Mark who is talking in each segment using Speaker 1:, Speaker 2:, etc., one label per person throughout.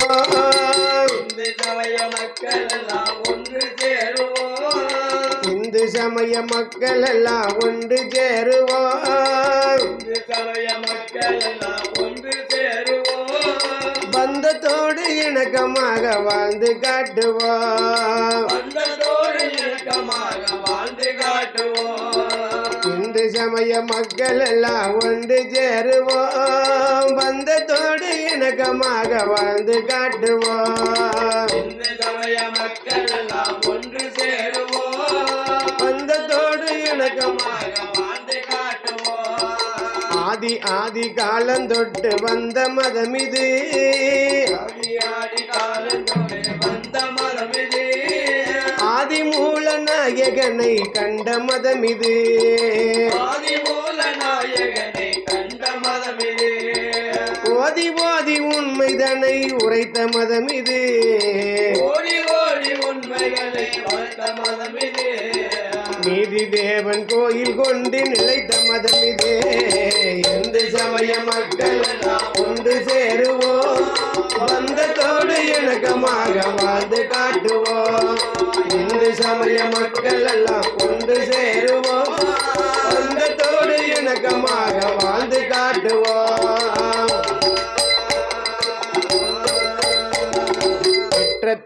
Speaker 1: இந்து சமய மக்கள் எல்லாம் ஒன்று சேருவோம்.
Speaker 2: இந்து சமய மக்கள் எல்லாம் ஒன்று சேருவோம்.
Speaker 1: இந்து சமய மக்கள் எல்லாம் ஒன்று சேருவோம்.
Speaker 2: பந்தத்தோடு இணக்கமாக வாழ்ந்து காட்டுவோம்.
Speaker 1: பந்தத்தோடு இணக்கமாக வாழ்ந்து காட்டுவோம்.
Speaker 2: சமய மக்கள் எல்லாம் ஒன்று சேருவோம். பந்தத்தோடு இணக்கமாக வாழ்ந்து காட்டுவோம்.
Speaker 1: சமய மக்கள் எல்லாம் ஒன்று சேருவோம்.
Speaker 2: பந்தத்தோடு இணக்கமாக
Speaker 1: வாழ்ந்து காட்டுவோம்.
Speaker 2: ஆதி ஆதி காலந்தொட்டு வந்த மதம் இது. ஆதி மதம் இது.
Speaker 1: மூல நாயகனை கண்ட மதம் இது.
Speaker 2: ஓதி ஓதி உண்மைதனை உரைத்த மதம் இது. நீதி தேவன் கோயில் கொண்டு நிலைத்த மதம் இது. எந்த சமய மக்கள் ஒன்று சேருவோம்.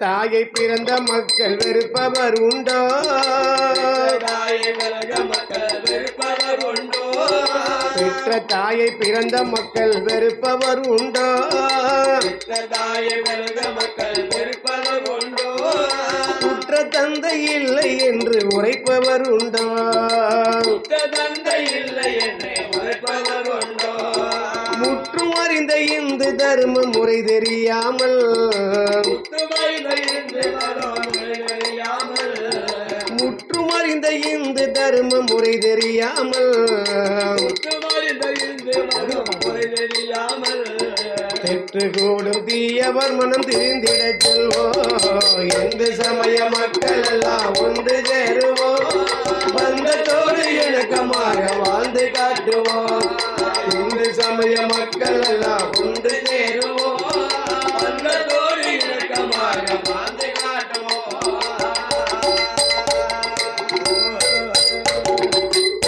Speaker 2: தாயை பிறந்த மக்கள் வெறுப்பவர் உண்டோ? பெற்ற தாயை பிறந்த மக்கள் வெறுப்பவர் உண்டோ? குற்ற தந்தை இல்லை என்று உரைப்பவர் உண்டோ?
Speaker 1: தந்தை இல்லை
Speaker 2: முற்றும் அறிந்த இந்து தர்ம முறை தெரியாமல் முற்றுமறிந்த இந்து தர்ம முறை தெரியாமல்
Speaker 1: புத்துமைதை
Speaker 2: கூடும் தீயவர் மனம் திரிந்திட செல்வோம் எந்த சமய மக்கள் எல்லாம் ஒன்று சேருவோம் பந்தத்தோடு இணக்கமாக வாழ்ந்து காட்டுவோம். சமய மக்கள் எல்லாம் ஒன்று சேருவோம்.
Speaker 1: அன்னத்தோடு இணக்கமாக வாழ்ந்து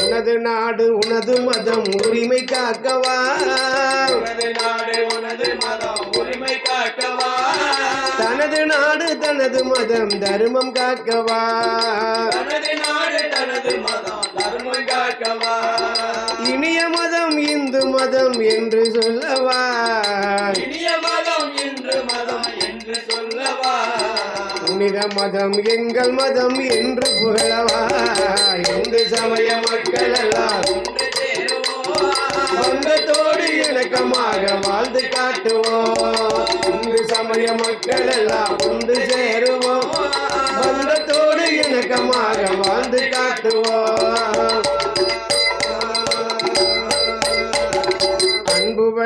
Speaker 2: உனது நாடு உனது மதம் உரிமை காக்கவா?
Speaker 1: உனது நாடு உனது மதம் உரிமை காக்கவா?
Speaker 2: தனது நாடு தனது மதம் தர்மம் காக்கவா?
Speaker 1: தனது நாடு தனது மதம் தர்மம் காக்கவா?
Speaker 2: இனிய இந்து மதம் என்று சொல்லவா?
Speaker 1: இனிய மதம் இன்று மதம் என்று சொல்லவா?
Speaker 2: புனித மதம் எங்கள் மதம் என்று புகழவா? இந்து சமய மக்கள் எல்லாம் பந்தத்தோடு இணக்கமாக வாழ்ந்து காட்டுவோம். இந்து சமய மக்கள் எல்லாம் ஒன்று சேருவோம்.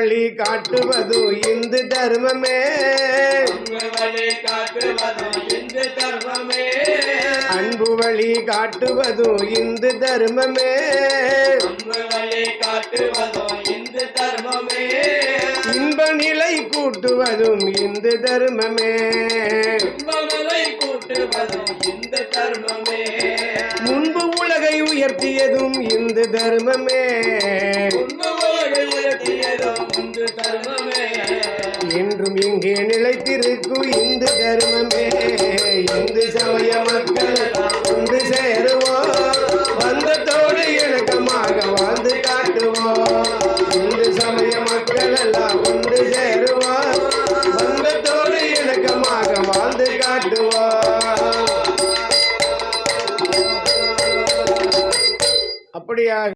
Speaker 2: வழி காட்டுவது இந்து தர்மமே.
Speaker 1: வழி இந்து தர்மமே.
Speaker 2: அன்பு வழி காட்டுவது இந்து தர்மமே.
Speaker 1: வழி இந்து தர்மமே.
Speaker 2: இன்ப நிலை கூட்டுவதும் இந்து தர்மமே.
Speaker 1: கூட்டுவதும் இந்து தர்மமே.
Speaker 2: உயர்த்தியதும் இந்து தர்மமே. என்றும் இங்கே நிலைத்திருக்கும் இந்து தர்மமே. காட்டுவோம் அப்படியா?